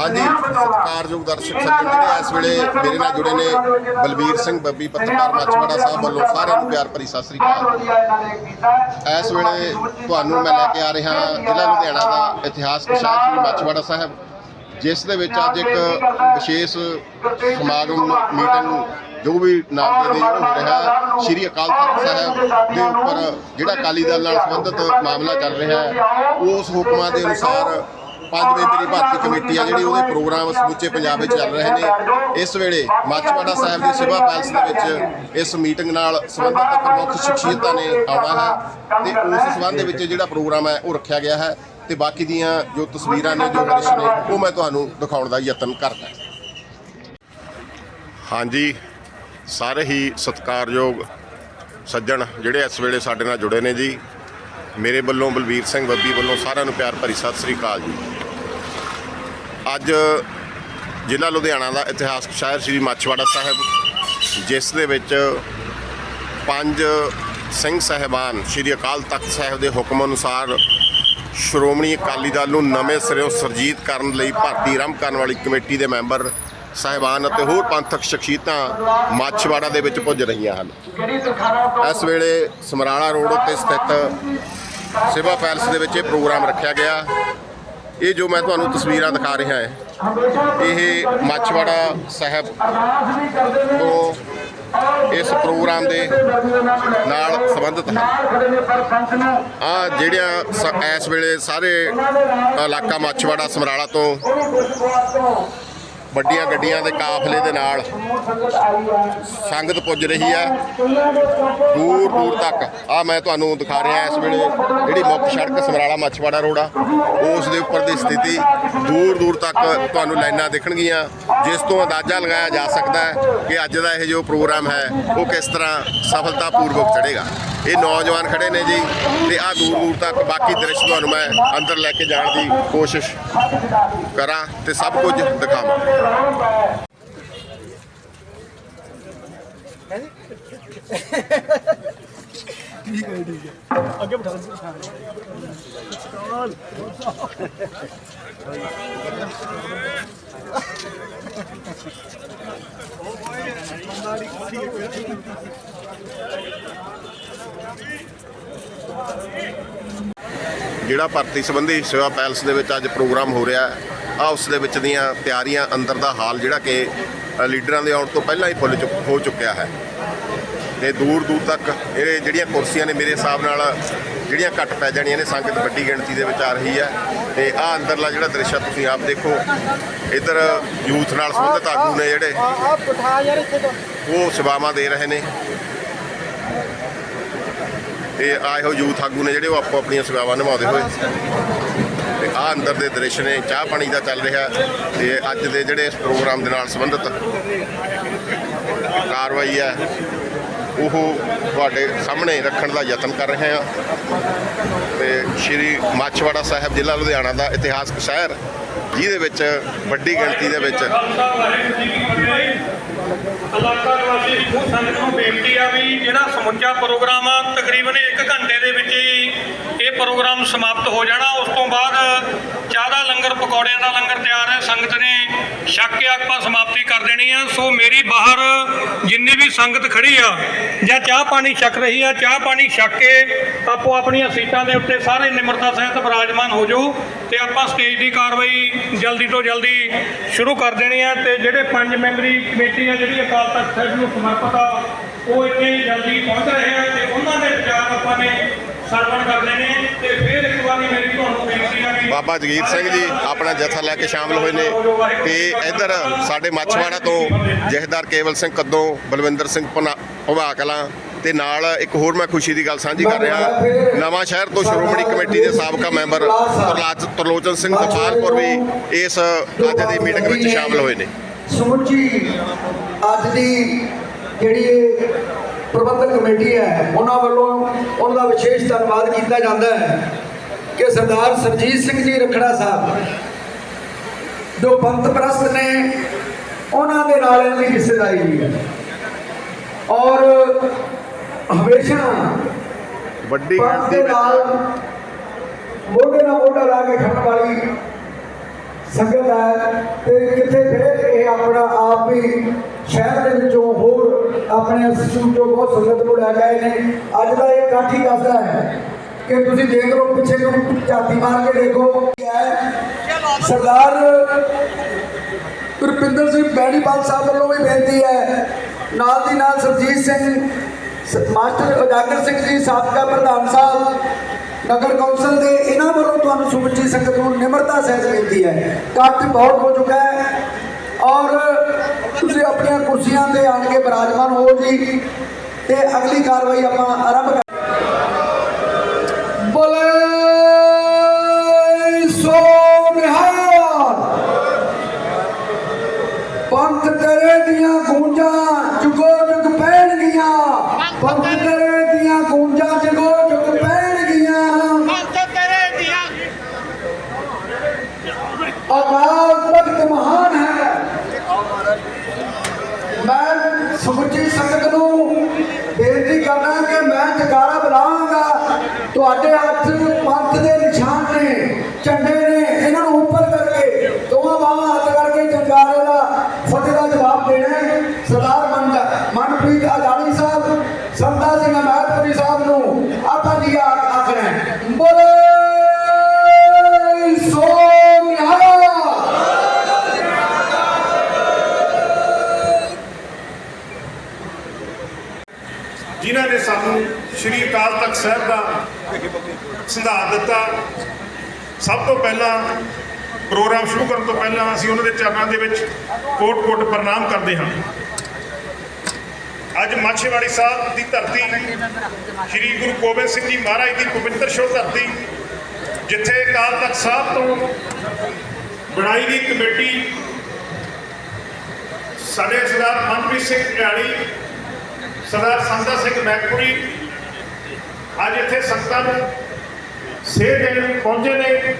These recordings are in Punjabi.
ਹਾਂਜੀ, ਸਤਿਕਾਰਯੋਗ ਦਰਸ਼ਕ ਸੱਜਣ ਜਿਹੜੇ ਇਸ ਵੇਲੇ ਮੇਰੇ ਨਾਲ ਜੁੜੇ ਨੇ ਬਲਬੀਰ ਸਿੰਘ ਬੱਬੀ, ਪੱਤਰਕਾਰ ਮੱਛਵਾੜਾ ਸਾਹਿਬ ਵੱਲੋਂ ਸਾਰਿਆਂ ਨੂੰ ਪਿਆਰ ਭਰੀ ਸਤਿ ਸ੍ਰੀ ਅਕਾਲ। ਇਸ ਵੇਲੇ ਤੁਹਾਨੂੰ ਮੈਂ ਲੈ ਕੇ ਆ ਰਿਹਾ ਜ਼ਿਲ੍ਹਾ ਲੁਧਿਆਣਾ ਦਾ ਇਤਿਹਾਸ ਸ਼ਾਹ ਮੱਛਵਾੜਾ ਸਾਹਿਬ, ਜਿਸ ਦੇ ਵਿੱਚ ਅੱਜ ਇੱਕ ਵਿਸ਼ੇਸ਼ ਸਮਾਗਮ, ਮੀਟਿੰਗ ਜੋ ਵੀ ਨਾਮ ਦੇ ਦੇ ਹੋ ਰਿਹਾ। ਸ਼੍ਰੀ ਅਕਾਲ ਤਖਤ ਸਾਹਿਬ ਦੇ ਉੱਪਰ ਜਿਹੜਾ ਅਕਾਲੀ ਦਲ ਨਾਲ ਸੰਬੰਧਿਤ ਮਾਮਲਾ ਚੱਲ ਰਿਹਾ ਹੈ, ਉਸ ਹੁਕਮਾਂ ਦੇ ਅਨੁਸਾਰ ਪੰਜ ਮੈਂਬਰੀ ਭਾਰਤੀ ਕਮੇਟੀ ਆ ਜਿਹੜੀ ਉਹਦੇ ਪ੍ਰੋਗਰਾਮ ਸਮੁੱਚੇ ਪੰਜਾਬ ਵਿੱਚ ਚੱਲ ਰਹੇ ਨੇ। ਇਸ ਵੇਲੇ ਮਾਛਵਾੜਾ ਸਾਹਿਬ ਦੀ ਸਿਵਾ ਪੈਲਸ ਦੇ ਵਿੱਚ ਇਸ ਮੀਟਿੰਗ ਨਾਲ ਸੰਬੰਧਿਤ ਪ੍ਰਮੁੱਖ ਸ਼ਖਸੀਅਤਾਂ ਨੇ ਆਉਣਾ ਹੈ ਤੇ ਉਸ ਸੰਬੰਧ ਦੇ ਵਿੱਚ ਜਿਹੜਾ ਪ੍ਰੋਗਰਾਮ ਹੈ ਉਹ ਰੱਖਿਆ ਗਿਆ ਹੈ ਤੇ ਬਾਕੀ ਦੀਆਂ ਜੋ ਤਸਵੀਰਾਂ ਨੇ, ਜੋ ਦ੍ਰਿਸ਼ ਨੇ, ਉਹ ਮੈਂ ਤੁਹਾਨੂੰ ਦਿਖਾਉਣ ਦਾ ਯਤਨ ਕਰਦਾ ਹਾਂਜੀ, ਸਾਰੇ ਹੀ ਸਤਿਕਾਰਯੋਗ ਸੱਜਣ ਜਿਹੜੇ ਇਸ ਵੇਲੇ ਸਾਡੇ ਨਾਲ ਜੁੜੇ ਨੇ ਜੀ, ਮੇਰੇ ਵੱਲੋਂ ਬਲਬੀਰ ਸਿੰਘ ਬੱਬੀ ਵੱਲੋਂ ਸਾਰਿਆਂ ਨੂੰ ਪਿਆਰ ਭਰੀ ਸਤਿ ਸ੍ਰੀ ਅਕਾਲ ਜੀ। ਅੱਜ ਜ਼ਿਲ੍ਹਾ ਲੁਧਿਆਣਾ ਦਾ ਇਤਿਹਾਸਕ ਸ਼ਹਿਰ ਸ੍ਰੀ ਮਾਛਵਾੜਾ ਸਾਹਿਬ, ਜਿਸ ਦੇ ਵਿੱਚ ਪੰਜ ਸਿੰਘ ਸਹਿਬਾਨ ਸ੍ਰੀ ਅਕਾਲ ਤਖਤ ਸਾਹਿਬ ਦੇ ਹੁਕਮ ਅਨੁਸਾਰ ਸ਼੍ਰੋਮਣੀ ਅਕਾਲੀ ਦਲ ਨੂੰ ਨਵੇਂ ਸਿਰਿਓਂ ਸਰਜੀਤ ਕਰਨ ਲਈ ਭਰਤੀ ਆਰੰਭ ਕਰਨ ਵਾਲੀ ਕਮੇਟੀ ਦੇ ਮੈਂਬਰ ਸਾਹਿਬਾਨ ਅਤੇ ਹੋਰ ਪੰਥਕ ਸ਼ਖਸੀਅਤਾਂ ਮਾਛਵਾੜਾ ਦੇ ਵਿੱਚ ਪੁੱਜ ਰਹੀਆਂ ਹਨ। ਇਸ ਵੇਲੇ ਸਮਰਾਲਾ ਰੋਡ ਉੱਤੇ ਸਥਿਤ ਸਿਵਾ ਪੈਲਸ ਦੇ ਵਿੱਚ ਇਹ ਪ੍ਰੋਗਰਾਮ ਰੱਖਿਆ ਗਿਆ। ਇਹ ਜੋ ਮੈਂ ਤੁਹਾਨੂੰ ਤਸਵੀਰਾਂ ਦਿਖਾ ਰਿਹਾ ਹਾਂ, ਇਹ ਮੱਛਵਾੜਾ ਸਾਹਿਬ ਤੋਂ ਇਸ ਪ੍ਰੋਗਰਾਮ ਦੇ ਨਾਲ ਸੰਬੰਧਿਤ ਹਨ ਆ ਜਿਹੜੀਆਂ ਸ- ਇਸ ਵੇਲੇ ਸਾਰੇ ਇਲਾਕਾ ਮੱਛਵਾੜਾ ਸਮਰਾਲਾ ਤੋਂ ਵੱਡੀਆਂ ਗੱਡੀਆਂ ਦੇ ਕਾਫਲੇ ਦੇ ਨਾਲ ਸੰਗਤ ਪੁੱਜ ਰਹੀ ਹੈ ਦੂਰ ਦੂਰ ਤੱਕ। ਆ ਮੈਂ ਤੁਹਾਨੂੰ ਦਿਖਾ ਰਿਹਾ ਇਸ ਵੇਲੇ ਜਿਹੜੀ ਮੁੱਖ ਸੜਕ ਸਮਰਾਲਾ ਮੱਛਵਾੜਾ ਰੋਡ ਆ। ਉਸ ਦੇ ਉੱਪਰ ਦੀ ਸਥਿਤੀ ਦੂਰ ਦੂਰ ਤੱਕ ਤੁਹਾਨੂੰ ਲਾਈਨਾਂ ਦਿਖਣਗੀਆਂ। ਜਿਸ ਤੋਂ ਅੰਦਾਜ਼ਾ ਲਗਾਇਆ ਜਾ ਸਕਦਾ ਹੈ ਕਿ ਅੱਜ ਦਾ ਇਹ ਜੋ ਪ੍ਰੋਗਰਾਮ ਹੈ, ਉਹ ਕਿਸ ਤਰ੍ਹਾਂ ਸਫਲਤਾਪੂਰਵਕ ਚੜ੍ਹੇਗਾ। ਇਹ ਨੌਜਵਾਨ ਖੜੇ ਨੇ ਜੀ ਤੇ ਆ ਦੂਰ ਦੂਰ ਤੱਕ ਬਾਕੀ ਦ੍ਰਿਸ਼ ਤੁਹਾਨੂੰ ਮੈਂ ਅੰਦਰ ਲੈ ਕੇ ਜਾਣ ਦੀ ਕੋਸ਼ਿਸ਼ ਕਰਾਂ ਤੇ ਸਭ ਕੁਝ ਦਿਖਾਵਾਂ। ਜਿਹੜਾ ਭਰਤੀ ਸੰਬੰਧੀ ਸੇਵਾ ਪੈਲਸ ਦੇ ਵਿੱਚ ਅੱਜ ਪ੍ਰੋਗਰਾਮ ਹੋ ਰਿਹਾ ਆ ਉਸ ਦੇ ਵਿੱਚ ਦੀਆਂ ਤਿਆਰੀਆਂ ਅੰਦਰ ਦਾ ਹਾਲ ਜਿਹੜਾ ਕਿ ਲੀਡਰਾਂ ਦੇ ਆਉਣ ਤੋਂ ਪਹਿਲਾਂ ਹੀ ਫੁੱਲ ਚੁੱਕ, ਹੋ ਚੁੱਕਿਆ ਹੈ। ਤੇ ਦੂਰ ਦੂਰ ਤੱਕ ਇਹ ਜਿਹੜੀਆਂ ਕੁਰਸੀਆਂ ਨੇ ਮੇਰੇ ਹਿਸਾਬ ਨਾਲ ਜਿਹੜੀਆਂ ਘੱਟ ਪੈ ਜਾਣੀਆਂ ਨੇ, ਸੰਗਤ ਵੱਡੀ ਗਿਣਤੀ ਦੇ ਵਿੱਚ ਆ ਰਹੀ ਹੈ। ਤੇ ਆ ਅੰਦਰਲਾ ਜਿਹੜਾ ਦ੍ਰਿਸ਼ ਤੁਸੀਂ ਆਪ ਦੇਖੋ, ਇੱਧਰ ਯੂਥ ਨਾਲ ਸੰਬੰਧਿਤ ਆਗੂ ਨੇ ਜਿਹੜੇ, ਉਹ ਸੇਵਾਵਾਂ ਦੇ ਰਹੇ ਨੇ। ਤੇ ਆਏ ਹੋ ਯੂਥ ਆਗੂ ਨੇ ਜਿਹੜੇ ਉਹ ਆਪੋ ਆਪਣੀਆਂ ਸੇਵਾਵਾਂ ਨਿਭਾਉਂਦੇ ਹੋਏ ਤੇ ਆ ਅੰਦਰ ਦੇ ਦ੍ਰਿਸ਼ ਨੇ, ਚਾਹ ਪਾਣੀ ਦਾ ਚੱਲ ਰਿਹਾ ਤੇ ਅੱਜ ਦੇ ਜਿਹੜੇ ਇਸ ਪ੍ਰੋਗਰਾਮ ਦੇ ਨਾਲ ਸੰਬੰਧਿਤ ਕਾਰਵਾਈ ਹੈ, ਉਹ ਤੁਹਾਡੇ ਸਾਹਮਣੇ ਰੱਖਣ ਦਾ ਯਤਨ ਕਰ ਰਹੇ ਹਾਂ। ਤੇ ਸ਼੍ਰੀ ਮਾਛਵਾੜਾ ਸਾਹਿਬ ਜ਼ਿਲ੍ਹਾ ਲੁਧਿਆਣਾ ਦਾ ਇਤਿਹਾਸਕ ਸ਼ਹਿਰ, ਜਿਹਦੇ ਵਿੱਚ ਵੱਡੀ ਗਿਣਤੀ ਦੇ ਵਿੱਚ ਇਲਾਕਾ ਨਿਵਾਸੀ ਸਮੂਹ ਸੰਗਤ ਨੂੰ ਬੇਨਤੀ ਆ ਵੀ ਜਿਹੜਾ ਸਮੁੱਚਾ ਪ੍ਰੋਗਰਾਮ ਆ, ਤਕਰੀਬਨ 1 ਘੰਟੇ ਦੇ ਵਿੱਚ ਹੀ ਇਹ ਪ੍ਰੋਗਰਾਮ ਸਮਾਪਤ ਹੋ ਜਾਣਾ। ਉਸ ਤੋਂ ਬਾਅਦ ਚਾਹ ਦਾ ਲੰਗਰ, ਪਕੌੜਿਆਂ ਦਾ ਲੰਗਰ ਤਿਆਰ ਹੈ। ਸੰਗਤ ਨੇ ਛੱਕ ਕੇ ਆਪਾਂ ਸਮਾਪਤੀ ਕਰ ਦੇਣੀ ਆ। ਸੋ ਮੇਰੀ ਬਾਹਰ ਜਿੰਨੀ ਵੀ ਸੰਗਤ ਖੜੀ ਆ, ਜਾਂ ਚਾਹ ਪਾਣੀ ਛਕ ਰਹੀ ਆ, ਚਾਹ ਪਾਣੀ ਛਕ ਕੇ ਆਪੋ ਆਪਣੀਆਂ ਸੀਟਾਂ ਦੇ ਉੱਤੇ ਸਾਰੇ ਨਿਮਰਤਾ ਸਹਿਤ ਬਿਰਾਜਮਾਨ ਹੋ ਜਾਓ। ਤੇ ਆਪਾਂ ਸਟੇਜ ਦੀ ਕਾਰਵਾਈ ਜਲਦੀ ਤੋਂ ਜਲਦੀ ਸ਼ੁਰੂ ਕਰ ਦੇਣੀ ਹੈ ਤੇ ਜਿਹੜੇ ਪੰਜ ਮੈਂਬਰੀ ਕਮੇਟੀ ਆ ਜਿਹੜੀ ਅਕਾਲ ਤਖਤ ਸਾਹਿਬ ਨੂੰ ਸਮਰਪਿਤ ਆ, ਉਹ ਇੱਥੇ ਜਲਦੀ ਪਹੁੰਚ ਰਹੇ ਆ ਤੇ ਉਹਨਾਂ ਦੇ ਵਿਚਾਰ ਆਪਾਂ ਨੇ ਸਰਵਣ ਕਰਨੇ ਨੇ ਤੇ ਫਿਰ ਇੱਕ ਵਾਰੀ ਮੇਰੀ ਤੁਹਾਨੂੰ ਬੇਨਤੀ ਆ ਕਿ ਬਾਬਾ ਜਗੀਰ ਸਿੰਘ ਜੀ ਆਪਣਾ ਜਥਾ ਲੈ ਕੇ ਸ਼ਾਮਲ ਹੋਏ ਨੇ ਤੇ ਇੱਧਰ ਸਾਡੇ ਮੱਛਵਾੜਾ ਤੋਂ ਜਹਦਾਰ ਕੇਵਲ ਸਿੰਘ ਕੱਦੋਂ, ਬਲਵਿੰਦਰ ਸਿੰਘ ਭਨਾ- ਭਵਾ ਕਲਾਂ ਤੇ ਨਾਲ ਇੱਕ ਹੋਰ ਮੈਂ ਖੁਸ਼ੀ ਦੀ ਗੱਲ ਸਾਂਝੀ ਕਰ ਰਿਹਾ। ਨਵਾਂ ਸ਼ਹਿਰ ਤੋਂ ਸ਼੍ਰੋਮਣੀ ਕਮੇਟੀ ਦੇ ਸਾਬਕਾ ਮੈਂਬਰ ਤਰਲੋਚਨ ਸਿੰਘ ਤਪਾਲਪੁਰ ਵੀ ਇਸ ਅੱਜ ਦੀ ਮੀਟਿੰਗ ਵਿੱਚ ਸ਼ਾਮਲ ਹੋਏ ਨੇ। ਸਮੁੱਚੀ ਅੱਜ ਦੀ ਜਿਹੜੀ ਪ੍ਰਬੰਧਕ ਕਮੇਟੀ ਹੈ, ਉਹਨਾਂ ਵੱਲੋਂ ਉਹਨਾਂ ਦਾ ਵਿਸ਼ੇਸ਼ ਧੰਨਵਾਦ ਕੀਤਾ ਜਾਂਦਾ ਹੈ ਕਿ ਸਰਦਾਰ ਸਰਜੀਤ ਸਿੰਘ ਜੀ ਰਖੜਾ ਸਾਹਿਬ, ਜੋ ਪੰਥ ਪ੍ਰਸਤ ਨੇ, ਉਹਨਾਂ ਦੇ ਨਾਲ ਇਹਨਾਂ ਦੀ ਰਿਸ਼ਤੇਦਾਰੀ ਵੀ ਹੈ। ਔਰ ਹਮੇਸ਼ਾ ਵੱਡੀ ਗਿਣਤੀ ਦੇ ਵਿੱਚ ਨਾਲ ਮੋਢੇ ਨਾਲ ਮੋਢਾ ਲਾ ਕੇ ਖੜਨ ਵਾਲੀ ਸੰਗਤ ਹੈ ਤੇ ਕਿਤੇ ਫਿਰ ਇਹ ਆਪਣਾ ਆਪ ਵੀ ਸ਼ਹਿਰ ਦੇ ਵਿੱਚੋਂ ਹੋਰ ਆਪਣੇ ਇੰਸਟੀਚਿਊਟ ਤੋਂ ਬਹੁਤ ਸੰਗਤ ਨੂੰ ਲੈ ਆਏ ਨੇ। ਅੱਜ ਦਾ ਇਹ ਹੀ ਦੱਸਦਾ ਹੈ ਕਿ ਤੁਸੀਂ ਦੇਖ ਲਓ ਪਿੱਛੇ ਨੂੰ ਝਾਤੀ ਮਾਰ ਕੇ ਦੇਖੋ ਕੀ ਹੈ। ਸਰਦਾਰ ਗੁਰਪਿੰਦਰ ਸਿੰਘ ਬੈਣੀਪਾਲ ਸਾਹਿਬ ਵੱਲੋਂ ਵੀ ਬੇਨਤੀ ਹੈ। ਨਾਲ ਦੀ ਨਾਲ ਸਰਜੀਤ ਸਿੰਘ ਮਾਸਟਰ ਉਜਾਗਰ ਸਿੰਘ ਜੀ, ਸਾਬਕਾ ਪ੍ਰਧਾਨ ਸਾਹਿਬ, ਨਗਰ ਕੌਂਸਲ ਦੇ ਇਹਨਾਂ ਵੱਲੋਂ ਤੁਹਾਨੂੰ ਸੁਮੱਚੀ ਸੰਗਤ ਨੂੰ ਨਿਮਰਤਾ ਸਹਿਤ ਬੇਨਤੀ ਹੈ। ਇਕੱਠ ਬਹੁਤ ਹੋ ਚੁੱਕਾ ਹੈ। ਔਰ ਤੁਸੀਂ ਆਪਣੀਆਂ ਕੁਰਸੀਆਂ ਤੇ ਆਣ ਕੇ ਬਰਾਜਮਾਨ ਹੋ ਜੀ। ਤੇ ਅਗਲੀ ਕਾਰਵਾਈ ਆਪਾਂ ਆਰੰਭ ਤੁਹਾਡੇ ਹੱਥ ਪੰਥ ਦੇ ਨਿਸ਼ਾਨ ਨੇ ਝੰਡੇ ਨੇ ਇਹਨਾਂ ਨੂੰ ਉੱਪਰ ਕਰਕੇ ਦੋਵਾਂ ਬਾਹਾਂ ਹੱਥ ਕਰਕੇ ਜਕਾਰੇ ਦਾ ਫਤਿਹ ਦਾ ਜਵਾਬ ਦੇਣਾ ਹੈ ਸਰਦਾਰ ਮਨ ਮਨਪ੍ਰੀਤ ਅਦਾਨੀ ਸਾਹਿਬ ਸੰਤਾ ਸਿੰਘ ਅਮਰਪੁਰੀ ਸਾਹਿਬ ਨੂੰ ਆਪਾਂ ਜੀ ਆ- ਆਖਣਾ ਹੈ। ਬੋਲੇ ਸੋ ਨਿਹਾਲ ਜਿਨ੍ਹਾਂ ਨੇ ਸਾਨੂੰ ਸ਼੍ਰੀ ਅਕਾਲ ਤਖਤ ਸਾਹਿਬ ਦਾ ਸੰਧਾਰ ਦਿੱਤਾ ਸਭ ਤੋਂ ਪਹਿਲਾਂ ਪ੍ਰੋਗਰਾਮ ਸ਼ੁਰੂ ਕਰਨ ਤੋਂ ਪਹਿਲਾਂ ਅਸੀਂ ਉਹਨਾਂ ਦੇ ਚਰਨਾਂ ਦੇ ਵਿੱਚ ਕੋਟ-ਕੋਟ ਪ੍ਰਣਾਮ ਕਰਦੇ ਹਾਂ। ਅੱਜ ਮਾਛੇਵਾੜੀ ਸਾਹਿਬ ਦੀ ਧਰਤੀ ਸ਼੍ਰੀ ਗੁਰੂ ਗੋਬਿੰਦ ਸਿੰਘ ਜੀ ਮਹਾਰਾਜ ਦੀ ਪਵਿੱਤਰ ਸ਼ੋਭ ਧਰਤੀ, ਜਿੱਥੇ ਅਕਾਲ ਤਖਤ ਸਾਹਿਬ ਤੋਂ ਬਣਾਈ ਗਈ ਕਮੇਟੀ ਸਾਡੇ ਸਰਦਾਰ ਮਨਪ੍ਰੀਤ ਸਿੰਘ ਢਿਆੜੀ ਸਰਦਾਰ ਸੰਤਾ ਸਿੰਘ ਮੈਕਪੁਰੀ, ਅੱਜ ਇੱਥੇ ਸੰਗਤਾਂ ਨੂੰ ਸੇਧ ਦੇਣ ਪਹੁੰਚੇ ਨੇ।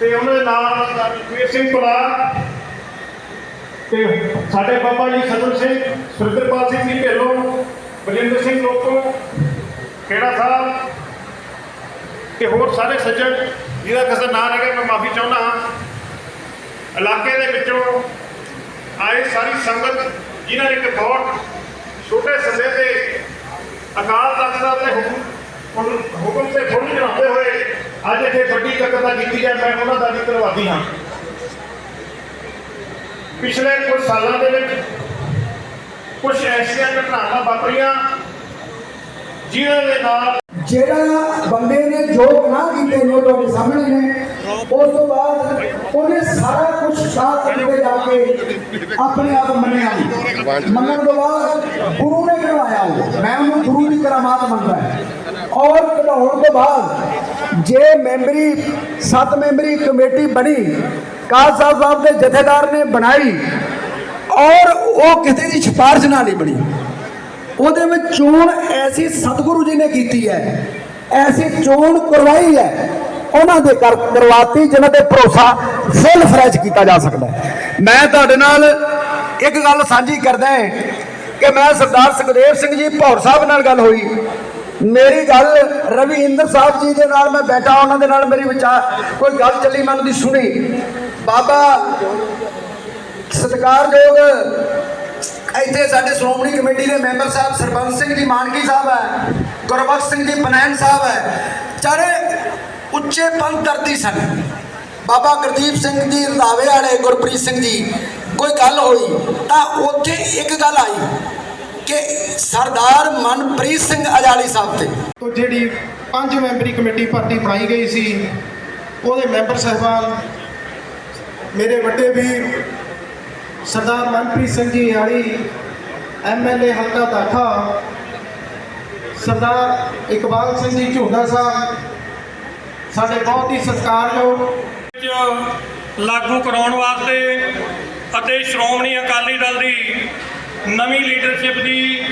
ਤੇ ਉਹਨਾਂ ਦੇ ਨਾਲ ਸਰਦਾਰ ਵੀਰ ਸਿੰਘ ਕੁਲਾਰ ਤੇ ਸਾਡੇ ਬਾਬਾ ਜੀ ਸਤਨ ਸਿੰਘ, ਸੁਰਿੰਦਰਪਾਲ ਸਿੰਘ ਜੀ ਢਿੱਲੋਂ, ਬਲਜਿੰਦਰ ਸਿੰਘ ਲੋਕੋ, ਖੇੜਾ ਸਾਹਿਬ ਤੇ ਹੋਰ ਸਾਰੇ ਸੱਜਣ ਜਿਹਦਾ ਕਿਸੇ ਨਾਂ ਰਹਿ ਗਿਆ, ਮੈਂ ਮਾਫੀ ਚਾਹੁੰਦਾ ਹਾਂ। ਇਲਾਕੇ ਦੇ ਵਿੱਚੋਂ ਆਏ ਸਾਰੀ ਸੰਗਤ, ਜਿਨ੍ਹਾਂ ਨੇ ਇੱਕ ਬਹੁਤ ਛੋਟੇ ਸਮੇਂ ਤੇ ਅਕਾਲ ਤਖਤ ਦਾ ਤੇ ਹੁਕਮ ਤੇ ਫੁੱਲ ਚੜਾਉਂਦੇ ਹੋਏ ਅੱਜ ਇੱਥੇ ਵੱਡੀ ਇਕੱਤਰਤਾ ਕੀਤੀ ਜਾਏ, ਮੈਂ ਉਹਨਾਂ ਦਾ ਵੀ ਧੰਨਵਾਦੀ ਹਾਂ। ਪਿਛਲੇ ਕੁਝ ਸਾਲਾਂ ਦੇ ਵਿੱਚ ਕੁਝ ਐਸੀਆਂ ਘਟਨਾਵਾਂ ਵਾਪਰੀਆਂ ਜਿਨ੍ਹਾਂ ਦੇ ਨਾਲ ਜਿਹੜਾ ਬੰਦੇ ਨੇ ਜੋ ਗੁਨਾਹ ਕੀਤੇ ਨੇ ਤੁਹਾਡੇ ਸਾਹਮਣੇ ਨੇ, ਉਸ ਤੋਂ ਬਾਅਦ ਉਹਨੇ ਸਾਰਾ ਕੁਝ ਸਾਥ ਕਰਕੇ ਜਾ ਕੇ ਆਪਣੇ ਆਪ ਮੰਨਿਆ ਮੰਨਣ ਤੋਂ ਬਾਅਦ ਗੁਰੂ ਨੇ ਕਰਵਾਇਆ ਮੈਂ ਉਹਨੂੰ ਗੁਰੂ ਦੀ ਕਰਾਮਾਤ ਮੰਨਦਾ ਔਰ ਕਢਾਉਣ ਤੋਂ ਬਾਅਦ ਜੇ ਮੈਂਬਰੀ, ਸੱਤ ਮੈਂਬਰੀ ਕਮੇਟੀ ਬਣੀ, ਕਾਲ ਸਾਹਿਬ ਸਾਹਿਬ ਦੇ ਜਥੇਦਾਰ ਨੇ ਬਣਾਈ, ਔਰ ਉਹ ਕਿਸੇ ਦੀ ਸਿਫਾਰਿਸ਼ ਨਾਲ ਨਹੀਂ ਬਣੀ। ਉਹਦੇ ਵਿੱਚ ਚੋਣ ਐਸੀ ਸਤਿਗੁਰੂ ਜੀ ਨੇ ਕੀਤੀ ਹੈ, ਐਸੀ ਚੋਣ ਕਰਵਾਈ ਹੈ, ਉਹਨਾਂ ਦੇ ਕਰ ਕਰਵਾਤੀ ਜਿਨ੍ਹਾਂ ਤੇ ਭਰੋਸਾ ਫੁੱਲ ਫਰੈਸ਼ ਕੀਤਾ ਜਾ ਸਕਦਾ ਹੈ। ਮੈਂ ਤੁਹਾਡੇ ਨਾਲ ਇੱਕ ਗੱਲ ਸਾਂਝੀ ਕਰਦਾ ਹਾਂ ਕਿ ਮੈਂ ਸਰਦਾਰ ਸੁਖਦੇਵ ਸਿੰਘ ਜੀ ਭੌਰ ਸਾਹਿਬ ਨਾਲ ਗੱਲ ਹੋਈ। ਮੇਰੀ ਗੱਲ ਰਵੀ ਸਾਹਿਬ ਜੀ ਦੇ ਨਾਲ ਮੈਂ ਬੈਠਾ, ਉਹਨਾਂ ਦੇ ਨਾਲ ਮੇਰੀ ਵਿਚਾਰ, ਕੋਈ ਗੱਲ ਚੱਲੀ ਮੈਂ ਉਹਨਾਂ ਦੀ ਸੁਣੀ। ਬਾਬਾ ਸਤਿਕਾਰਯੋਗ ਇੱਥੇ ਸਾਡੇ ਸ਼੍ਰੋਮਣੀ ਕਮੇਟੀ ਦੇ ਮੈਂਬਰ ਸਾਹਿਬ ਸਰਪੰਚ ਸਿੰਘ ਜੀ, ਮਾਨਕੀ ਸਾਹਿਬ ਹੈ, ਗੁਰਬਖਸ਼ ਸਿੰਘ ਜੀ ਪਨੈਨ ਸਾਹਿਬ ਹੈ। ਚਾਰੇ ਉੱਚੇ ਪੰਥ ਧਰਤੀ ਸਨ। ਬਾਬਾ ਗੁਰਦੀਪ ਸਿੰਘ ਜੀ, ਰੰਧਾਵੇ ਵਾਲੇ ਗੁਰਪ੍ਰੀਤ ਸਿੰਘ ਜੀ, ਕੋਈ ਗੱਲ ਹੋਈ ਤਾਂ ਉੱਥੇ ਇੱਕ ਗੱਲ ਆਈ। ਕਿ ਸਰਦਾਰ ਮਨਪ੍ਰੀਤ ਸਿੰਘ ਅਜਾਲੀ ਸਾਹਿਬ ਤੇ। ਤੋਂ ਜਿਹੜੀ ਪੰਜ ਮੈਂਬਰੀ ਕਮੇਟੀ ਭਰਤੀ ਬਣਾਈ ਗਈ ਸੀ ਉਹਦੇ ਮੈਂਬਰ ਸਾਹਿਬਾਨ ਮੇਰੇ ਵੱਡੇ ਵੀਰ ਸਰਦਾਰ ਮਨਪ੍ਰੀਤ ਸਿੰਘ ਜੀ ਯਾਰੀ ਐਮਐਲਏ ਹਲਕਾ ਦਾਖਾ ਸਰਦਾਰ ਇਕਬਾਲ ਸਿੰਘ ਜੀ ਝੋਨਾ ਸਾਹਿਬ ਸਾਡੇ ਬਹੁਤ ਹੀ ਸਤਿਕਾਰਯੋਗ ਲਾਗੂ ਕਰਾਉਣ ਵਾਸਤੇ ਅਤੇ ਸ਼੍ਰੋਮਣੀ ਅਕਾਲੀ ਦਲ ਦੀ ਨਵੀਂ ਲੀਡਰਸ਼ਿਪ ਦੀ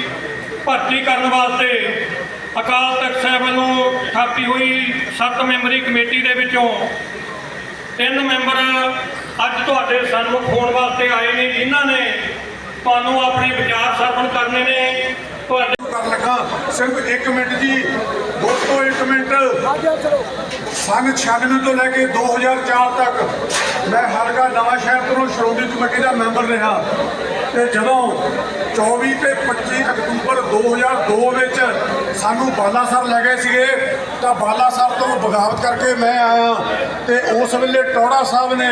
ਭਰਤੀ ਕਰਨ ਵਾਸਤੇ ਅਕਾਲ ਤਖਤ ਸਾਹਿਬ ਵੱਲੋਂ ਥਾਪੀ ਹੋਈ ਸੱਤ ਮੈਂਬਰੀ ਕਮੇਟੀ ਦੇ ਵਿੱਚੋਂ ਤਿੰਨ ਮੈਂਬਰ ਅੱਜ ਤੁਹਾਡੇ ਸਨਮੁਖ ਹੋਣ ਵਾਸਤੇ ਆਏ ਨੇ, ਜਿਨ੍ਹਾਂ ਨੇ ਤੁਹਾਨੂੰ ਆਪਣੇ ਵਿਚਾਰ ਸਰਵਣ ਕਰਨੇ ਨੇ। ਤੁਹਾਡੇ ਲੱਗਾ। ਸਿਰਫ 1 ਮਿੰਟ ਜੀ ਦੋਸਤੋ 1 ਮਿੰਟ। ਸੰਨ 96 ਤੋਂ ਲੈ ਕੇ 2004 ਤੱਕ ਮੈਂ ਹਲਕਾ ਨਵਾਂ ਸ਼ਹਿਰ ਤੋਂ ਸ਼੍ਰੋਮਣੀ ਕਮੇਟੀ ਦਾ ਮੈਂਬਰ ਰਿਹਾ। ਤੇ ਜਦੋਂ 24 ਤੇ 25 ਅਕਤੂਬਰ 2002 ਵਿੱਚ ਸਾਨੂੰ ਬਾਲਾ ਬਾਲਾਸਰ ਲੈ ਗਏ ਸੀਗੇ, ਤਾਂ ਬਾਲਾ ਬਾਲਾਸਰ ਤੋਂ ਬਗਾਵਤ ਕਰਕੇ ਮੈਂ ਆਇਆ। ਤੇ ਉਸ ਵੇਲੇ ਟੌੜਾ ਸਾਹਿਬ ਨੇ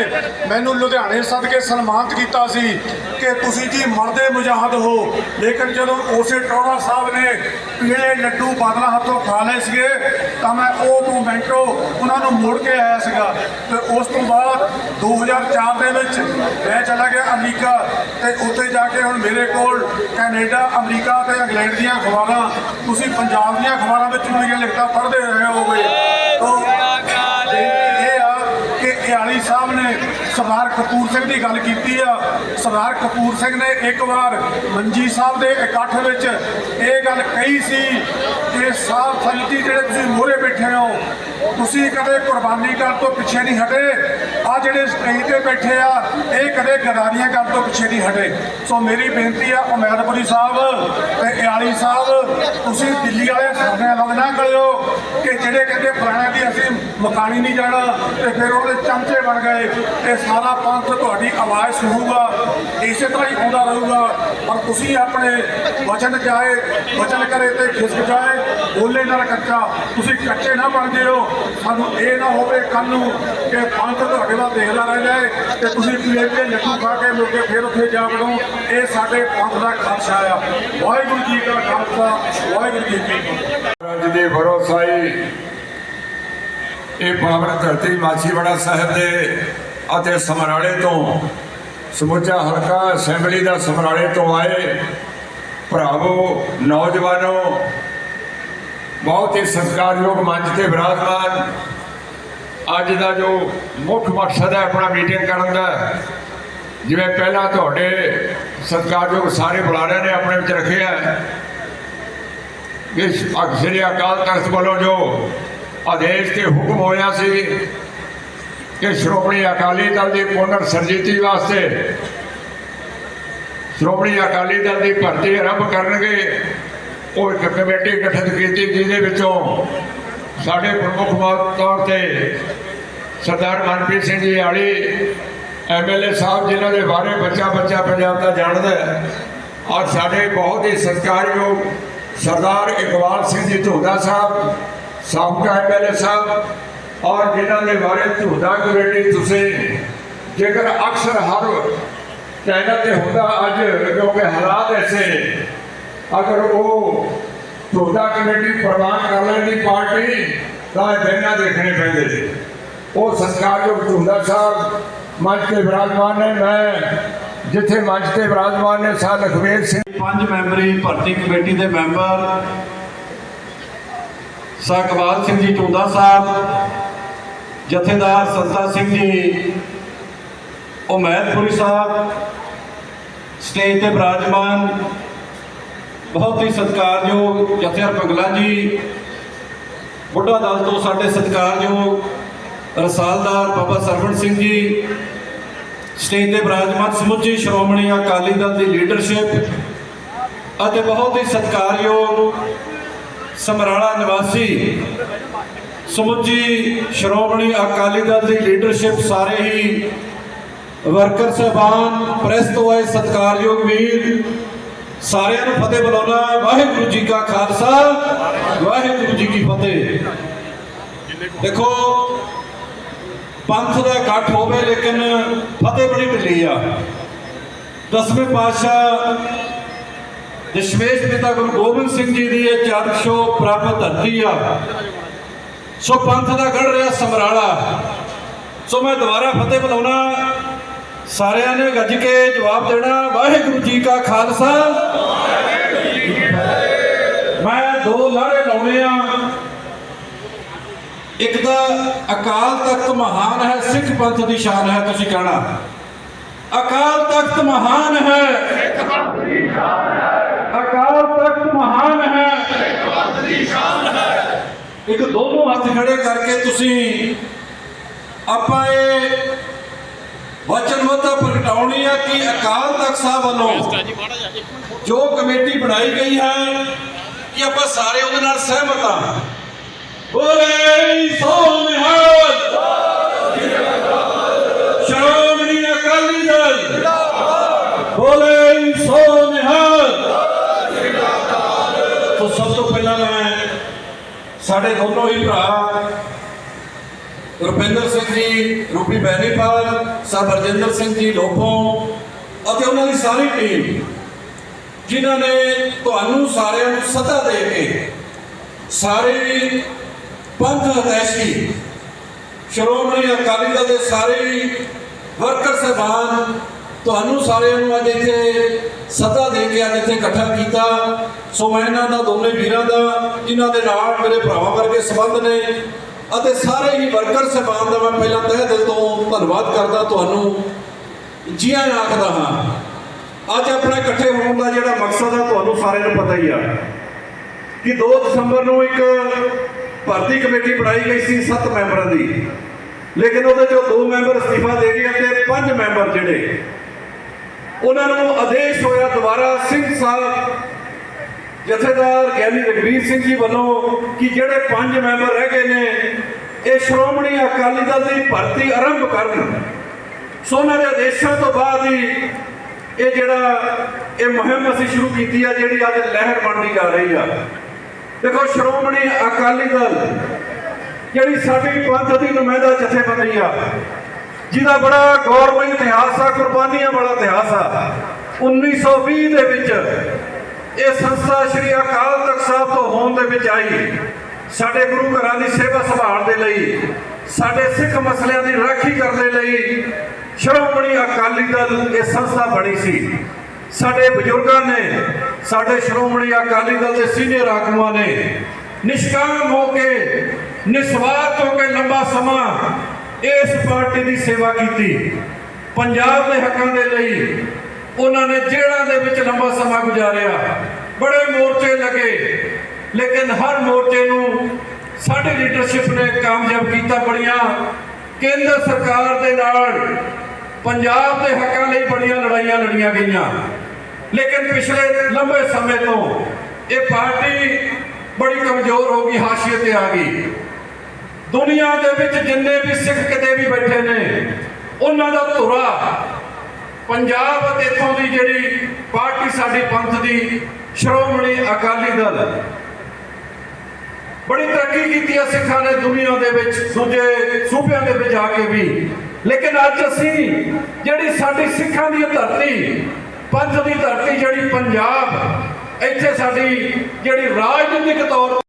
ਮੈਨੂੰ ਲੁਧਿਆਣੇ ਸੱਦ ਕੇ ਸਨਮਾਨਿਤ ਕੀਤਾ ਸੀ ਕਿ ਤੁਸੀਂ ਜੀ ਮਰਦੇ ਮੁਜਾਹਦ ਹੋ। ਲੇਕਿਨ ਜਦੋਂ ਉਸੇ ਟੌੜਾ ਸਾਹਿਬ ਨੇ ਪੀਲੇ ਲੱਡੂ ਬਾਦਲਾਂ ਹੱਥੋਂ ਖਾ ਲਏ ਸੀਗੇ, ਤਾਂ ਮੈਂ ਉਹ ਮੂਮੈਂਟੋ ਉਹਨਾਂ ਨੂੰ ਮੋੜ ਕੇ ਆਇਆ ਸੀਗਾ। ਤੇ ਉਸ ਤੋਂ ਬਾਅਦ 2004 ਦੇ ਵਿੱਚ ਮੈਂ ਚਲਾ ਗਿਆ ਅਮਰੀਕਾ ਤੇ ਉੱਥੇ ਜਾ ਕੇ ਹੁਣ ਮੇਰੇ ਕੋਲ ਕੈਨੇਡਾ, ਅਮਰੀਕਾ ਤੇ ਇੰਗਲੈਂਡ ਦੀਆਂ ਅਖਬਾਰਾਂ ਤੁਸੀਂ ਪੰਜਾਬ ਦੀਆਂ ਅਖਬਾਰਾਂ ਵਿੱਚ ਮੇਰੀਆਂ ਲਿਖਤਾਂ ਪੜ੍ਹਦੇ ਰਹੇ ਹੋਵੇ। ਤੋਂ ਇਹ ਆ ਕਿ ਇਆਲੀ ਸਾਹਿਬ ਨੇ ਸਰਦਾਰ ਕਪੂਰ ਸਿੰਘ ਦੀ ਗੱਲ ਕੀਤੀ ਆ। ਸਰਦਾਰ ਕਪੂਰ ਸਿੰਘ ਨੇ ਇੱਕ ਵਾਰ ਮੰਜੀ ਸਾਹਿਬ ਦੇ ਇਕੱਠ ਵਿੱਚ ਇਹ ਗੱਲ ਕਹੀ ਸੀ ਕਿ ਸਾਹਿਬ ਸੰਗਤੀ ਜਿਹੜੇ ਤੁਸੀਂ ਮੋਹਰੇ ਬੈਠੇ ਹੋ ਤੁਸੀਂ ਕਦੇ ਕੁਰਬਾਨੀ ਕਰਨ ਤੋਂ ਪਿੱਛੇ ਨਹੀਂ ਹਟੇ। ਆ ਜਿਹੜੇ ਸਟੇਜ ਤੇ ਬੈਠੇ ਆ, ਇਹ ਕਦੇ ਗਦਾਰੀਆਂ ਕਰਨ ਤੋਂ ਪਿੱਛੇ ਨਹੀਂ ਹਟੇ। ਸੋ ਮੇਰੀ ਬੇਨਤੀ ਆ, ਉਮੈਦਪੁਰੀ ਸਾਹਿਬ ਤੇ ਇਆਲੀ ਸਾਹਿਬ, ਤੁਸੀਂ ਦਿੱਲੀ ਵਾਲੇ ਸਾਡੇ ਨਾਲ ਨਾ ਕਰਿਓ ਕਿ ਜਿਹੜੇ ਕਹਿੰਦੇ ਪੁਰਾਣਾ ਦੀ ਅਸੀਂ ਮਕਾਨੀ ਨਹੀਂ ਜਾਣਾ ਤੇ ਫਿਰ ਉਹਦੇ ਚਮਚੇ ਬਣ ਗਏ। ਇਹ ਸਾਰਾ ਪੰਥ ਤੁਹਾਡੀ ਆਵਾਜ਼ ਸੁਣੂਗਾ, ਇਸੇ ਤਰ੍ਹਾਂ ਹੀ ਆਉਂਦਾ ਰਹੂਗਾ। ਪਰ ਤੁਸੀਂ ਆਪਣੇ ਵਚਨ ਜਾਏ, ਵਚਨ ਕਰੇ ਤੇ ਖਿਸਕ ਜਾਏ, ਬੋਲੇ ਨਾਲ ਕੱਚਾ। ਤੁਸੀਂ ਕੱਚੇ ਨਾ ਬਣ ਜਿਓ। ਸਾਨੂੰ ਇਹ ਨਾ ਹੋਵੇ ਕੱਲ ਨੂੰ ਕਿ ਪੰਥ ਤੁਹਾਡੇ ਵੱਲ ਦੇਖਦਾ ਰਹਿ ਜਾਏ ਤੇ ਤੁਸੀਂ ਪੀਲੇ ਲੱਡੂ ਖਾ ਕੇ ਮੁੜ ਕੇ ਫਿਰ ਉੱਥੇ ਜਾ ਵੜੋ। ਇਹ ਸਾਡੇ ਪੰਥ ਦਾ ਖਾਦਸ਼ਾ ਆ। ਵਾਹਿਗੁਰੂ ਜੀ ਦਾ ਖਾਲਸਾ, ਵਾਹਿਗੁਰੂ ਜੀ ਕੀ ਫਤਿਹ। ਅੱਜ ਦੀ ਭਰੋਸਾਈ ਇਹ ਪਾਵਨ ਧਰਤੀ ਮਾਛੀਵਾੜਾ ਸਾਹਿਬ ਦੇ ਅਤੇ ਸਮਰਾਲੇ ਤੋਂ ਸਮੁੱਚਾ ਹਲਕਾ ਅਸੈਂਬਲੀ ਦਾ ਸਮਰਾਲੇ ਤੋਂ ਆਏ ਭਰਾਵੋ, ਨੌਜਵਾਨੋ ਬਹੁਤ ਹੀ ਸਤਿਕਾਰਯੋਗ ਮੰਚ ਤੇ ਵਿਰਾਜਮਾਨ। ਅੱਜ ਦਾ ਜੋ ਮੁੱਖ ਮਕਸਦ ਹੈ ਆਪਣਾ ਮੀਟਿੰਗ ਕਰਨ ਦਾ, ਜਿਵੇਂ ਪਹਿਲਾਂ ਤੁਹਾਡੇ ਸਤਿਕਾਰਯੋਗ ਸਾਰੇ ਬੁਲਾਰਿਆਂ ਨੇ ਆਪਣੇ ਵਿੱਚ ਰੱਖਿਆ ਹੈ ਸ੍ਰੀ ਅਕਾਲ ਤਖਤ ਵੱਲੋਂ ਜੋ ਆਦੇਸ਼ ਤੇ ਹੁਕਮ ਹੋਇਆ ਸੀ ਕਿ ਸ਼੍ਰੋਮਣੀ ਅਕਾਲੀ ਦਲ ਦੀ ਪੁਨਰ ਸਰਜੀਤੀ ਵਾਸਤੇ ਸ਼੍ਰੋਮਣੀ ਅਕਾਲੀ ਦਲ ਦੀ ਭਰਤੀ ਆਰੰਭ ਕਰਨਗੇ ਉਹ ਇੱਕ ਕਮੇਟੀ ਗਠਿਤ ਕੀਤੀ ਜਿਹਦੇ ਵਿੱਚੋਂ ਸਾਡੇ ਪ੍ਰਮੁੱਖ ਤੌਰ ਤੇ ਸਰਦਾਰ ਮਨਪ੍ਰੀਤ ਸਿੰਘ ਜੀ ਆਲੀ ਐਮਐਲਏ ਸਾਹਿਬ ਜਿਨ੍ਹਾਂ ਦੇ ਬਾਰੇ ਬੱਚਾ ਬੱਚਾ ਪੰਜਾਬ ਦਾ ਜਾਣਦਾ ਹੈ, ਔਰ ਸਾਡੇ ਬਹੁਤ ਹੀ ਸਤਿਕਾਰਯੋਗ ਸਰਦਾਰ ਇਕਬਾਲ ਸਿੰਘ ਜੀ ਝੋਦਾ ਸਾਹਿਬ, ਸਾਬਕਾ ਐਮਐਲਏ ਸਾਹਿਬ, ਔਰ ਜਿਨ੍ਹਾਂ ਦੇ ਬਾਰੇ ਝੋਦਾ ਕਮੇਟੀ ਤੁਸੀਂ ਜੇਕਰ ਅਕਸਰ ਹਰ ਚੈਨਲ ਤੇ ਹੁੰਦਾ ਅੱਜ, ਕਿਉਂਕਿ ਹਾਲਾਤ ਐਸੇ ਅਗਰ ਉਹ ਝੋਦਾ ਕਮੇਟੀ ਪ੍ਰਵਾਨ ਕਰ ਲੈਂਦੀ ਪਾਰਟੀ, ਤਾਂ ਇਹ ਦੇਖਣੇ ਪੈਂਦੇ ਸੀ ਉਹ ਸੰਸਕਾਰਯੋਗ ਝੋਦਾ ਸਾਹਿਬ, ਮੰਚ ਤੇ ਵਿਰਾਜਮਾਨ ਨੇ, ਮੈਂ ਜਿੱਥੇ ਮੰਚ ਤੇ ਵਿਰਾਜਮਾਨ ਨੇ ਸਾਹ ਲਖਵੀਰ ਸਿੰਘ। ਪੰਜ ਮੈਂਬਰੀ ਭਰਤੀ ਕਮੇਟੀ ਦੇ ਮੈਂਬਰ ਸਾਕਵਾਲ ਸਿੰਘ ਜੀ ਟੁੰਦਾ ਸਾਹਿਬ, ਜਥੇਦਾਰ ਸੰਤਾ ਸਿੰਘ ਜੀ, ਉਮੈਦਪੁਰੀ ਸਾਹਿਬ, ਸਟੇਜ ਤੇ ਵਿਰਾਜਮਾਨ ਬਹੁਤ ਹੀ ਸਤਿਕਾਰਯੋਗ ਜਥੇਦਾਰ ਬੰਗਲਾ ਜੀ, ਬੁੱਢਾ ਦਲ ਤੋਂ ਸਾਡੇ ਸਤਿਕਾਰਯੋਗ ਰਸਾਲਦਾਰ ਬਾਬਾ ਸਰਵਣ ਸਿੰਘ ਜੀ, ਸਟੇਜ ਤੇ ਵਿਰਾਜਮਾਨ ਸਮੁੱਚੀ ਸ਼੍ਰੋਮਣੀ ਅਕਾਲੀ ਦਲ ਦੀ ਲੀਡਰਸ਼ਿਪ ਅਤੇ ਬਹੁਤ ਹੀ ਸਤਿਕਾਰਯੋਗ ਸਮਰਾਲਾ ਨਿਵਾਸੀ, ਸਮੁੱਚੀ ਸ਼੍ਰੋਮਣੀ ਅਕਾਲੀ ਦਲ ਦੀ ਲੀਡਰਸ਼ਿਪ ਸਾਰੇ ਹੀ ਵਰਕਰ ਸਹਿਬਾਨ ਪ੍ਰੈਸ ਤੋਂ ਆਏ ਸਤਿਕਾਰਯੋਗ ਵੀਰ ਸਾਰਿਆਂ ਨੂੰ ਫਤਿਹ ਬੁਲਾਉਣਾ ਵਾਹਿਗੁਰੂ ਜੀ ਕਾ ਖਾਲਸਾ, ਵਾਹਿਗੁਰੂ ਜੀ ਕੀ ਫਤਿਹ। ਦੇਖੋ, ਪੰਥ ਦਾ ਇਕੱਠ ਹੋਵੇ, ਲੇਕਿਨ ਫਤਿਹ ਬੜੀ ਢਿੱਲੀ ਆ। ਦਸਵੇਂ ਪਾਤਸ਼ਾਹ ਦਸ਼ਮੇਸ਼ ਪਿਤਾ ਗੁਰੂ ਗੋਬਿੰਦ ਸਿੰਘ ਜੀ ਦੀ ਇਹ ਚਰਨ ਛੋ ਪ੍ਰਾਪਤ ਧਰਤੀ ਆ। ਸੋ ਪੰਥ ਦਾ ਗੜ ਰਿਹਾ ਸਮਰਾਲਾ। ਸੋ ਮੈਂ ਦੁਬਾਰਾ ਫਤਿਹ ਬੁਲਾਉਣਾ ਸਾਰਿਆਂ ਨੇ ਗੱਜ ਕੇ ਜਵਾਬ ਦੇਣਾ, ਵਾਹਿਗੁਰੂ ਜੀ ਕਾ ਖਾਲਸਾ। ਮੈਂ ਦੋ ਲਾਰੇ ਲਾਉਣੇ ਆ। ਇੱਕ ਤਾਂ ਅਕਾਲ ਤਖਤ ਮਹਾਨ ਹੈ, ਸਿੱਖ ਪੰਥ ਦੀ ਸ਼ਾਨ ਹੈ, ਤੁਸੀਂ ਕਹਿਣਾ। ਅਕਾਲ ਤਖਤ ਮਹਾਨ ਹੈ। ਸਿੱਖ ਪੰਥ ਦੀ ਸ਼ਾਨ ਹੈ ਅਕਾਲ ਤਖਤ ਮਹਾਨ ਹੈ ਸਿੱਖ ਪੰਥ ਦੀ ਸ਼ਾਨ ਹੈ। ਇੱਕ ਦੋਨੋਂ ਹੱਥ ਖੜੇ ਕਰਕੇ ਤੁਸੀਂ ਆਪਾਂ ਇਹ ਵਚਨਬੱਧਤਾ ਪ੍ਰਗਟਾਉਣੀ ਹੈ ਕਿ ਅਕਾਲ ਤਖਤ ਸਾਹਿਬ ਵੱਲੋਂ ਜੋ ਕਮੇਟੀ ਬਣਾਈ ਗਈ ਹੈ ਕਿ ਆਪਾਂ ਸਾਰੇ ਉਹਦੇ ਨਾਲ ਸਹਿਮਤ ਹਾਂ ਬੋਲੇ ਸੋ ਨਿਹਾਲ। ਸ਼੍ਰੋਮਣੀ ਅਕਾਲੀ ਦਲ। ਬੋਲੇ ਸੋ ਨਿਹਾਲ। ਤੋਂ ਸਭ ਤੋਂ ਪਹਿਲਾਂ ਮੈਂ ਸਾਡੇ ਦੋਨੋਂ ਹੀ ਭਰਾ ਰੁਪਿੰਦਰ ਸਿੰਘ ਜੀ, ਰੂਪੀ ਬੈਨੀਪਾਲ ਸਾਹਿਬ ਹਰਜਿੰਦਰ ਸਿੰਘ ਜੀ ਲੋਪੋਂ ਅਤੇ ਉਹਨਾਂ ਦੀ ਸਾਰੀ ਟੀਮ ਜਿਨ੍ਹਾਂ ਨੇ ਤੁਹਾਨੂੰ ਸਾਰਿਆਂ ਨੂੰ ਸੱਦਾ ਦੇ ਕੇ ਸਾਰੇ ਪੰਥ ਹਤੈਸ਼ੀ ਸ਼੍ਰੋਮਣੀ ਅਕਾਲੀ ਦਲ ਦੇ ਸਾਰੇ ਵਰਕਰ ਸਹਿਬਾਨ ਤੁਹਾਨੂੰ ਸਾਰਿਆਂ ਨੂੰ ਅੱਜ ਇੱਥੇ ਸੱਦਾ ਦੇ ਕੇ ਅੱਜ ਇੱਥੇ ਇਕੱਠਾ ਕੀਤਾ। ਸੋ ਮੈਂ ਇਹਨਾਂ ਦਾ ਦੋਨੇ ਵੀਰਾਂ ਦਾ, ਜਿਨ੍ਹਾਂ ਦੇ ਨਾਲ ਮੇਰੇ ਭਰਾਵਾਂ ਵਰਗੇ ਸੰਬੰਧ ਨੇ ਅਤੇ ਸਾਰੇ ਹੀ ਵਰਕਰ ਸਹਿਬਾਨ ਦਾ ਮੈਂ ਪਹਿਲਾਂ ਤਹਿ ਦਿਲ ਤੋਂ ਧੰਨਵਾਦ ਕਰਦਾ ਤੁਹਾਨੂੰ, ਜੀਆਂ ਆਖਦਾ ਹਾਂ। ਅੱਜ ਆਪਣਾ ਇਕੱਠੇ ਹੋਣ ਦਾ ਜਿਹੜਾ ਮਕਸਦ ਹੈ ਤੁਹਾਨੂੰ ਸਾਰਿਆਂ ਨੂੰ ਪਤਾ ਹੀ ਆ ਕਿ 2 ਦਸੰਬਰ ਨੂੰ ਇੱਕ ਭਰਤੀ ਕਮੇਟੀ ਬਣਾਈ ਗਈ ਸੀ 7 ਮੈਂਬਰਾਂ ਦੀ। ਲੇਕਿਨ ਉਹਦੇ ਚੋਂ ਦੋ ਮੈਂਬਰ ਅਸਤੀਫਾ ਦੇ ਗਏ ਅਤੇ ਪੰਜ ਮੈਂਬਰ ਜਿਹੜੇ, ਉਹਨਾਂ ਨੂੰ ਆਦੇਸ਼ ਹੋਇਆ ਦੁਬਾਰਾ ਸਿੰਘ ਸਾਹਿਬ ਜਥੇਦਾਰ ਗਿਆਨੀ ਰਗਵੀਰ ਸਿੰਘ ਜੀ ਵੱਲੋਂ ਕਿ ਜਿਹੜੇ ਪੰਜ ਮੈਂਬਰ ਰਹਿ ਗਏ ਨੇ, ਇਹ ਸ਼੍ਰੋਮਣੀ ਅਕਾਲੀ ਦਲ ਦੀ ਭਰਤੀ ਆਰੰਭ ਕਰਨ। ਸੋ ਉਹਨਾਂ ਦੇ ਆਦੇਸ਼ਾਂ ਤੋਂ ਬਾਅਦ ਹੀ ਇਹ ਜਿਹੜਾ ਇਹ ਮੁਹਿੰਮ ਅਸੀਂ ਸ਼ੁਰੂ ਕੀਤੀ ਆ, ਜਿਹੜੀ ਅੱਜ ਲਹਿਰ ਬਣਦੀ ਜਾ ਰਹੀ ਆ। ਦੇਖੋ, ਸ਼੍ਰੋਮਣੀ ਅਕਾਲੀ ਦਲ, ਜਿਹੜੀ ਸਾਡੀ ਪੰਥ ਦੀ ਨੁਮਾਇੰਦਾ ਜਥੇਬੰਦੀ ਆ, ਜਿਹਦਾ ਬੜਾ ਗੌਰਵਮਈ ਇਤਿਹਾਸ ਆ, ਕੁਰਬਾਨੀਆਂ ਵਾਲਾ ਇਤਿਹਾਸ ਆ 1920 ਦੇ ਵਿੱਚ ਇਹ ਸੰਸਥਾ ਸ੍ਰੀ ਅਕਾਲ ਤਖਤ ਸਾਹਿਬ ਤੋਂ ਹੋਣ ਦੇ ਵਿੱਚ ਆਈ। ਸਾਡੇ ਗੁਰੂ ਘਰਾਂ ਦੀ ਸੇਵਾ ਸੰਭਾਲ ਦੇ ਲਈ, ਸਾਡੇ ਸਿੱਖ ਮਸਲਿਆਂ ਦੀ ਰਾਖੀ ਕਰਨ ਦੇ ਲਈ ਸ਼੍ਰੋਮਣੀ ਅਕਾਲੀ ਦਲ ਇਹ ਸੰਸਥਾ ਬਣੀ ਸੀ। ਸਾਡੇ ਬਜ਼ੁਰਗਾਂ ਨੇ, ਸਾਡੇ ਸ਼੍ਰੋਮਣੀ ਅਕਾਲੀ ਦਲ ਦੇ ਸੀਨੀਅਰ ਆਗੂਆਂ ਨੇ ਨਿਸ਼ਕਾਮ ਹੋ ਕੇ, ਨਿਸਵਾਰਥ ਹੋ ਕੇ ਲੰਬਾ ਸਮਾਂ ਇਸ ਪਾਰਟੀ ਦੀ ਸੇਵਾ ਕੀਤੀ। ਪੰਜਾਬ ਦੇ ਹੱਕਾਂ ਦੇ ਲਈ ਉਹਨਾਂ ਨੇ ਜੇਲ੍ਹਾਂ ਦੇ ਵਿੱਚ ਲੰਬਾ ਸਮਾਂ ਗੁਜ਼ਾਰਿਆ। ਬੜੇ ਮੋਰਚੇ ਲੱਗੇ। ਲੇਕਿਨ ਹਰ ਮੋਰਚੇ ਨੂੰ ਸਾਡੀ ਲੀਡਰਸ਼ਿਪ ਨੇ ਕਾਮਯਾਬ ਕੀਤਾ ਬੜੀਆਂ। ਕੇਂਦਰ ਸਰਕਾਰ ਦੇ ਨਾਲ ਪੰਜਾਬ ਦੇ ਹੱਕਾਂ ਲਈ ਬੜੀਆਂ ਲੜਾਈਆਂ ਲੜੀਆਂ ਗਈਆਂ। ਲੇਕਿਨ ਪਿਛਲੇ ਲੰਬੇ ਸਮੇਂ ਤੋਂ ਇਹ ਪਾਰਟੀ ਬੜੀ ਕਮਜ਼ੋਰ ਹੋ ਗਈ, ਹਾਸ਼ੀਏ ਤੇ ਆ ਗਈ। ਦੁਨੀਆ ਦੇ ਵਿੱਚ ਜਿੰਨੇ ਵੀ ਸਿੱਖ ਕਿਤੇ ਵੀ ਬੈਠੇ ਨੇ, ਉਹਨਾਂ ਦਾ ਧੁਰਾ ਪੰਜਾਬ ਅਤੇ ਇੱਥੋਂ ਦੀ ਜਿਹੜੀ ਪਾਰਟੀ ਸਾਡੀ ਪੰਥ ਦੀ ਸ਼੍ਰੋਮਣੀ ਅਕਾਲੀ ਦਲ ਬੜੀ ਤਰੱਕੀ ਕੀਤੀ ਹੈ ਸਿੱਖਾਂ ਨੇ ਦੁਨੀਆ ਦੇ ਵਿੱਚ, ਦੂਜੇ ਸੂਬਿਆਂ ਦੇ ਵਿੱਚ ਆ ਕੇ ਵੀ। ਲੇਕਿਨ ਅੱਜ ਅਸੀਂ ਜਿਹੜੀ ਸਾਡੀ ਸਿੱਖਾਂ ਦੀ ਧਰਤੀ, ਪੰਥ ਦੀ ਧਰਤੀ ਜਿਹੜੀ ਪੰਜਾਬ, ਇੱਥੇ ਸਾਡੀ ਜਿਹੜੀ ਰਾਜਨੀਤਿਕ ਤੌਰ